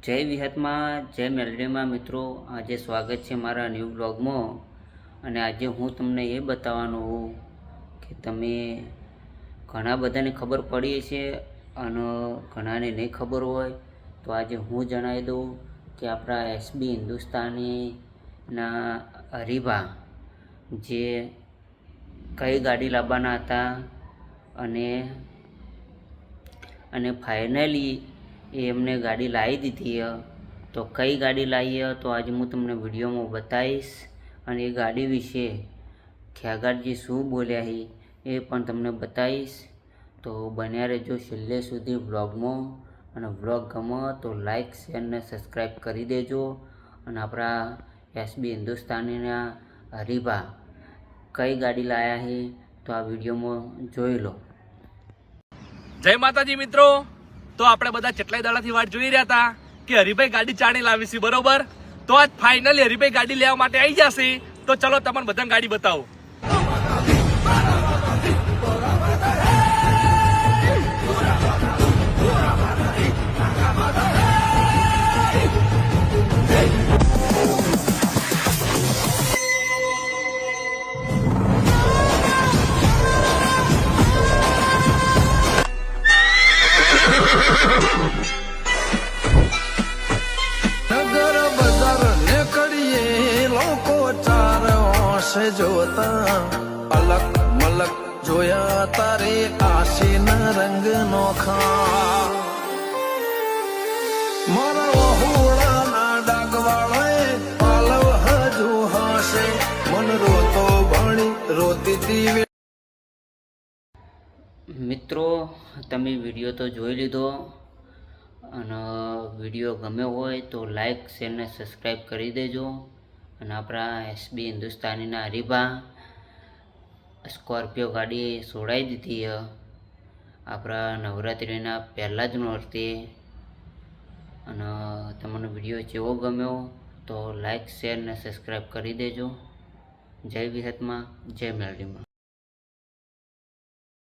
જય વિહતમાં, જય મેલડીમાં મિત્રો. આજે સ્વાગત છે મારા ન્યૂ બ્લોગમાં અને આજે હું તમને એ બતાવવાનો હું કે તમે ઘણા બધાને ખબર પડી છે અને ઘણાને નહીં ખબર હોય, તો આજે હું જણાવી દઉં કે આપણા એસબી હિન્દુસ્તાનીના હરીભા જે કઈ ગાડી લાવવાના હતા અને અને ફાઇનલી એ એમને ગાડી લાવી દીધી તો કઈ ગાડી લાવી હ તો આજે હું તમને વિડીયોમાં બતાવીશ. અને એ ગાડી વિશે ખ્યાગારજી શું બોલ્યા છે એ પણ તમને બતાવીશ. તો બન્યા રહેજો છેલ્લે સુધી બ્લોગમાં અને બ્લોગ ગમે તો લાઇક શેર ને સબસ્ક્રાઈબ કરી દેજો. અને આપણા એસબી હિન્દુસ્તાનીના હરીભા કઈ ગાડી લાયા છે તો આ વિડીયોમાં જોઈ લો. જય માતાજી મિત્રો. તો આપણે બધા કેટલાય દાડાથી વાટ જોઈ રહ્યા હતા કે હરિભાઈ ગાડી ચાણી લાવીશી બરોબર? તો આજ ફાઇનલી હરિભાઈ ગાડી લેવા માટે આવી જશે. તો ચલો તમને બધા ગાડી બતાવો. હોશે જોતા, અલગ મલક જોયા તારે આશીના રંગ નોખા મારા વહુડાના ડાગવાળાએ પાલવ હજુ હશે મન રોતો ભણી રોતી મિત્રો, તમે વીડિયો તો જોઈ લીધો અને વીડિયો ગમ્યો હોય તો લાઈક, શેર ને સબસ્ક્રાઈબ કરી દેજો. અને આપણા એસબી હિન્દુસ્તાનીના હરીભા સ્કોર્પિયો ગાડી છોડાવી દીધી આપણા નવરાત્રિના પહેલાં જ નોરતે. અને તમને વીડિયો જેવો ગમ્યો તો લાઈક, શેર અને સબસ્ક્રાઈબ કરી દેજો. જય વિહતમાં જય મેલડીમાં.